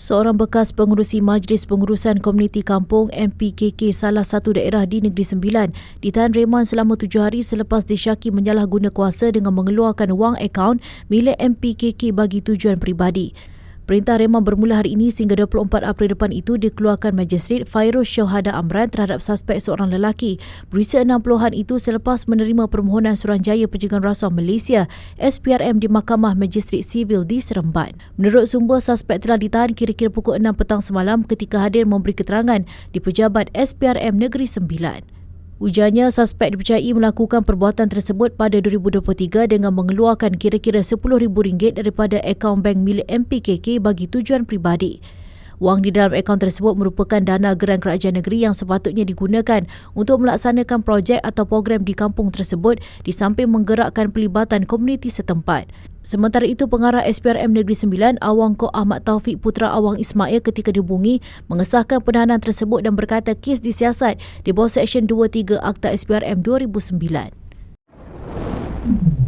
Seorang bekas pengurusi Majlis Pengurusan Komuniti Kampung MPKK salah satu daerah di Negeri Sembilan ditahan reman selama tujuh hari selepas disyaki menyalahguna kuasa dengan mengeluarkan wang akaun milik MPKK bagi tujuan peribadi. Perintah reman bermula hari ini sehingga 24 April depan itu dikeluarkan Majistret Fairuz Syahada Amran terhadap suspek seorang lelaki berusia 60-an itu selepas menerima permohonan Suruhanjaya Pencegahan Rasuah Malaysia SPRM di Mahkamah Majistret Sivil di Seremban. Menurut sumber, suspek telah ditahan kira-kira pukul 6 petang semalam ketika hadir memberi keterangan di pejabat SPRM Negeri Sembilan. Ujarnya, suspek dipercayai melakukan perbuatan tersebut pada 2023 dengan mengeluarkan kira-kira RM10,000 daripada akaun bank milik MPKK bagi tujuan pribadi. Wang di dalam akaun tersebut merupakan dana geran kerajaan negeri yang sepatutnya digunakan untuk melaksanakan projek atau program di kampung tersebut di samping menggerakkan pelibatan komuniti setempat. Sementara itu, pengarah SPRM Negeri Sembilan, Awang Kok Ahmad Taufik Putra Awang Ismail ketika dihubungi mengesahkan penahanan tersebut dan berkata kes disiasat di bawah Seksyen 2-3 Akta SPRM 2009.